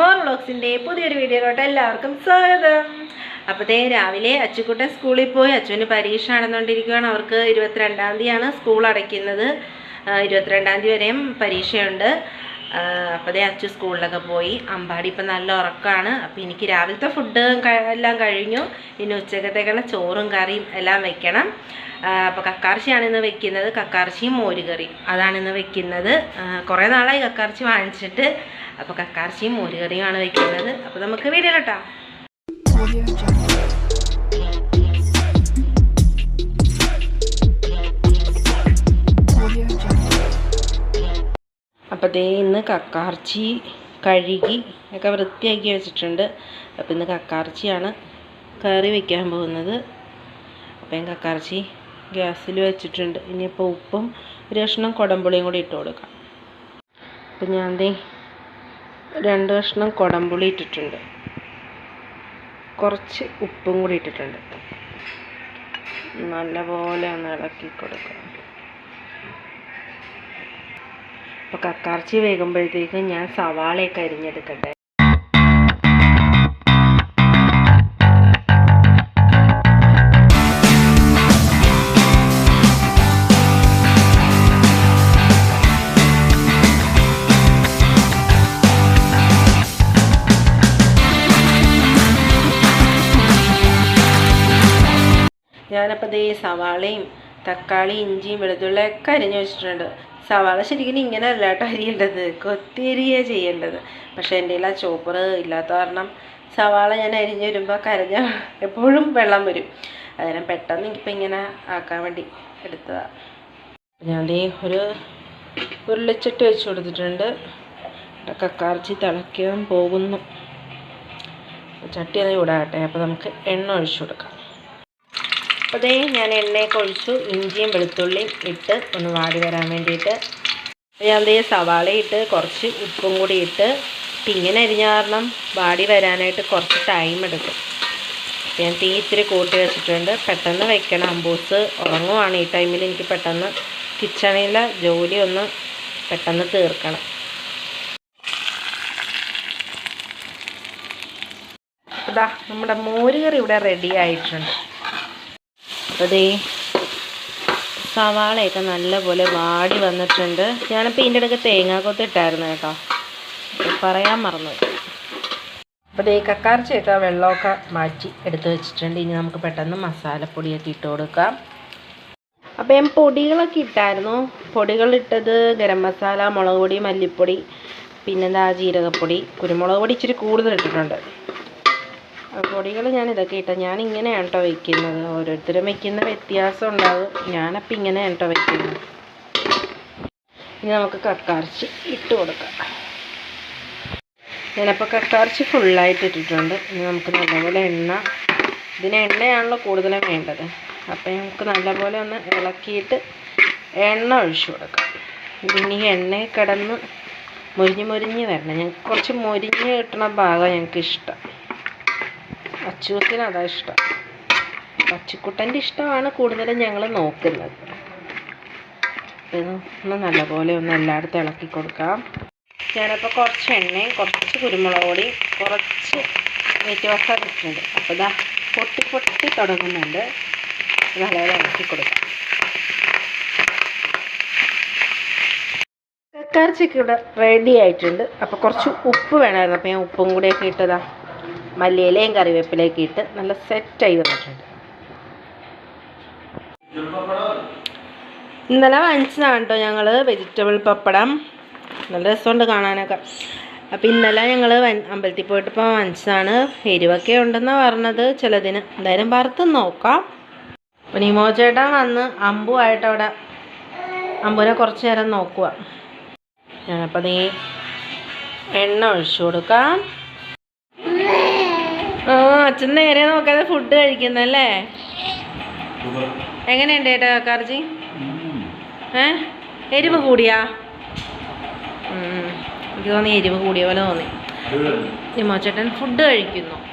More വ്ളോഗ്സിന്റെ പുതിയൊരു വീഡിയോയിലോട്ട് എല്ലാവർക്കും സ്വാഗതം. അപ്പോഴത്തേ രാവിലെ അച്ചുക്കുട്ടൻ സ്കൂളിൽ പോയി. അച്ചുവിന് പരീക്ഷ നടന്നുകൊണ്ടിരിക്കുകയാണ് അവർക്ക് ഇരുപത്തിരണ്ടാം തീയതിയാണ് സ്കൂൾ അടയ്ക്കുന്നത്. ഇരുപത്തിരണ്ടാം തീയതി വരെയും പരീക്ഷയുണ്ട്. അപ്പോഴത്തേ അച്ചു സ്കൂളിലൊക്കെ പോയി. അമ്പാടി ഇപ്പം നല്ല ഉറക്കമാണ് അപ്പോൾ എനിക്ക് രാവിലത്തെ ഫുഡ് എല്ലാം കഴിഞ്ഞു. ഇനി ഉച്ചക്കത്തേക്കുള്ള ചോറും കറിയും എല്ലാം വെക്കണം. അപ്പോൾ കക്കാർച്ചിയാണ് ഇന്ന് വെക്കുന്നത്. കക്കാർച്ചിയും മോരുകറിയും. അതാണ് ഇന്ന് വെക്കുന്നത്. കുറേ നാളായി കക്കാർച്ചി വാങ്ങിച്ചിട്ട്. അപ്പോൾ കക്കാർച്ചിയും മോരുകറിയുമാണ് വെക്കുന്നത്. അപ്പോൾ നമുക്ക് വീഡിയോ കേട്ടോ. അപ്പോൾ ദേ ഇന്ന് കക്കാർച്ചി കഴുകി ഒക്കെ വൃത്തിയാക്കി വെച്ചിട്ടുണ്ട്. അപ്പോൾ ഇന്ന് കക്കാർച്ചിയാണ് കറി വെക്കാൻ പോകുന്നത്. അപ്പോൾ ഞാൻ കക്കാർച്ചി ഗ്യാസിൽ വെച്ചിട്ടുണ്ട്. ഇനിയിപ്പോൾ ഉപ്പും ഒരു കഷ്ണം കുടംപുളിയും കൂടി ഇട്ട് കൊടുക്കാം. അപ്പം ഞാൻ ദേ രണ്ട് കഷ്ണം കുടംപുളി ഇട്ടിട്ടുണ്ട്. കുറച്ച് ഉപ്പും കൂടി ഇട്ടിട്ടുണ്ട്. നല്ലപോലെ ഒന്ന് ഇളക്കി കൊടുക്കാം. അപ്പോൾ കക്കാർച്ചി വേകുമ്പോഴത്തേക്ക് ഞാൻ സവാളയൊക്കെ അരിഞ്ഞെടുക്കട്ടെ. ഞാനപ്പോൾ ദേ സവാളയും തക്കാളി ഇഞ്ചിയും വെളുത്തുള്ളിയൊക്കെ അരിഞ്ഞു വെച്ചിട്ടുണ്ട്. സവാള ശരിക്കും ഇങ്ങനെ അല്ല കേട്ടോ അരിയേണ്ടത്. കൊത്തിയരിയ ചെയ്യേണ്ടത്. പക്ഷേ എന്റെ കയ്യിൽ ആ ചോപ്പർ ഇല്ലാത്ത കാരണം സവാള ഞാൻ അരിഞ്ഞ് വരുമ്പോൾ കരഞ്ഞ എപ്പോഴും വെള്ളം വരും. അതിനെ പെട്ടെന്ന് എനിക്കിപ്പോൾ ഇങ്ങനെ ആക്കാൻ വേണ്ടി എടുത്തതാണ് ഞാൻ ദേ ഒരു ഉരുളിച്ചട്ടി വെച്ച് കൊടുത്തിട്ടുണ്ട്. കക്കാർച്ചി തിളയ്ക്കാൻ പോകുന്നു. ചട്ടി ഒന്ന് ചൂടാകട്ടെ. അപ്പോൾ നമുക്ക് എണ്ണ ഒഴിച്ചു കൊടുക്കാം. അപ്പോൾ ദേ ഞാൻ എണ്ണയൊക്കെ ഒഴിച്ചു ഇഞ്ചിയും വെളുത്തുള്ളിയും ഇട്ട് ഒന്ന് വാടി വരാൻ വേണ്ടിയിട്ട്. ഞാൻ ദേ സവാള ഇട്ട് കുറച്ച് ഉപ്പും കൂടി ഇട്ട് ഇങ്ങനെ അരിഞ്ഞ കാരണം വാടി വരാനായിട്ട് കുറച്ച് ടൈം എടുക്കും. ഞാൻ തീ ഇത്തിരി കൂട്ടി വെച്ചിട്ടുണ്ട്. പെട്ടെന്ന് വെക്കണം. അമ്പൂസ് ഉറങ്ങുവാണ് ഈ ടൈമിൽ എനിക്ക് പെട്ടെന്ന് കിച്ചണിലെ ജോലി ഒന്ന് പെട്ടെന്ന് തീർക്കണം. ഇതാ നമ്മുടെ മോരുകറി ഇവിടെ റെഡി ആയിട്ടുണ്ട്. അപ്പോൾ ദേ സവാളയൊക്കെ നല്ലപോലെ വാടി വന്നിട്ടുണ്ട്. ഞാനിപ്പോൾ ഇതിന്റെ ഇടയ്ക്ക് തേങ്ങാക്കൊത്ത് ഇട്ടായിരുന്നു കേട്ടോ. പറയാൻ മറന്നു അപ്പോൾ ദേ കക്കാർച്ചയൊക്കെ വെള്ളമൊക്കെ മാറ്റി എടുത്ത് വെച്ചിട്ടുണ്ട്. ഇനി നമുക്ക് പെട്ടെന്ന് മസാലപ്പൊടിയൊക്കെ ഇട്ട് കൊടുക്കാം. അപ്പോൾ ഞാൻ പൊടികളൊക്കെ ഇട്ടായിരുന്നു. പൊടികളിട്ടത് ഗരം മസാല മുളക് പൊടി മല്ലിപ്പൊടി പിന്നെന്താ ജീരകപ്പൊടി കുരുമുളക് പൊടി ഇച്ചിരി കൂടുതൽ ഇട്ടിട്ടുണ്ട്. പൊടികൾ ഞാൻ ഇതൊക്കെ ഇട്ട ഞാൻ ഇങ്ങനെയാണ് കേട്ടോ വെക്കുന്നത്. ഓരോരുത്തരും വെക്കുന്ന വ്യത്യാസം ഉണ്ടാകും ഞാനപ്പോൾ ഇങ്ങനെയാണ് കേട്ടോ വെക്കുന്നത്. ഇനി നമുക്ക് കക്കാർച്ചി ഇട്ട് കൊടുക്കാം. ഞാനപ്പോൾ കക്കാർച്ചി ഫുള്ളായിട്ട് ഇട്ടിട്ടുണ്ട്. ഇനി നമുക്ക് നല്ലപോലെ എണ്ണ ഇതിന് എണ്ണയാണല്ലോ കൂടുതലും വേണ്ടത്. അപ്പം നമുക്ക് നല്ലപോലെ ഒന്ന് ഇളക്കിയിട്ട് എണ്ണ ഒഴിച്ചു കൊടുക്കാം. ഇതിനി എണ്ണയിൽ കിടന്ന് മുരിഞ്ഞ് മുരിഞ്ഞ് വരണം. ഞങ്ങൾക്ക് കുറച്ച് മുരിഞ്ഞ് കിട്ടണ ഭാഗം ഞങ്ങൾക്ക് ഇഷ്ടം അച്ചൂസിന് അതാ ഇഷ്ടം. പച്ചിക്കുട്ടന്റെ ഇഷ്ടമാണ് കൂടുതലും ഞങ്ങൾ നോക്കുന്നത്. ഒന്ന് നല്ലപോലെ ഒന്ന് എല്ലായിടത്തും ഇളക്കി കൊടുക്കാം. ഞാനപ്പോൾ കുറച്ച് എണ്ണയും കുറച്ച് കുരുമുളക് പൊടി കുറച്ച് മീറ്റ് മസാല ഇട്ടിട്ടുണ്ട്. അപ്പോൾ ഇതാ പൊട്ടി പൊട്ടി തുടങ്ങുന്നുണ്ട്. നല്ലപോലെ ഇളക്കി കൊടുക്കാം. കക്കാർച്ചിക്ക് ഇവിടെ റെഡി ആയിട്ടുണ്ട്. അപ്പോൾ കുറച്ച് ഉപ്പ് വേണമായിരുന്നു. അപ്പോൾ ഞാൻ ഉപ്പും കൂടിയൊക്കെ ഇട്ടതാ. മല്ലിയിലയും കറിവേപ്പിലേക്ക് ഇട്ട് നല്ല സെറ്റായി വന്നിട്ടുണ്ട്. ഇന്നലെ വാങ്ങിച്ചതാണ് കേട്ടോ ഞങ്ങൾ വെജിറ്റബിൾ പപ്പടം. നല്ല രസമുണ്ട് കാണാനൊക്കെ. അപ്പം ഇന്നലെ ഞങ്ങൾ അമ്പലത്തിൽ പോയിട്ട് ഇപ്പോൾ വാങ്ങിച്ചതാണ്. എരിവൊക്കെ ഉണ്ടെന്നാണ് പറഞ്ഞത്. ചിലതിന് എന്തായാലും വറുത്ത് നോക്കാം. അപ്പം നിമോ ചേട്ടൻ വന്ന് അമ്പുമായിട്ട് അവിടെ അമ്പുവിനെ കുറച്ച് നേരം നോക്കുക ഞാനപ്പോൾ നീ എണ്ണ ഒഴിച്ചു കൊടുക്കാം. ആ അച്ഛൻ നേരെ നോക്കാതെ ഫുഡ് കഴിക്കുന്നല്ലേ? എങ്ങനെയുണ്ട് ഏട്ടാ കാർജി? ഏ? എരിവ് കൂടിയാ. എനിക്ക് തോന്നി എരിവ് കൂടിയ പോലെ തോന്നി. നിമോച്ചേട്ടൻ ഫുഡ് കഴിക്കുന്നു.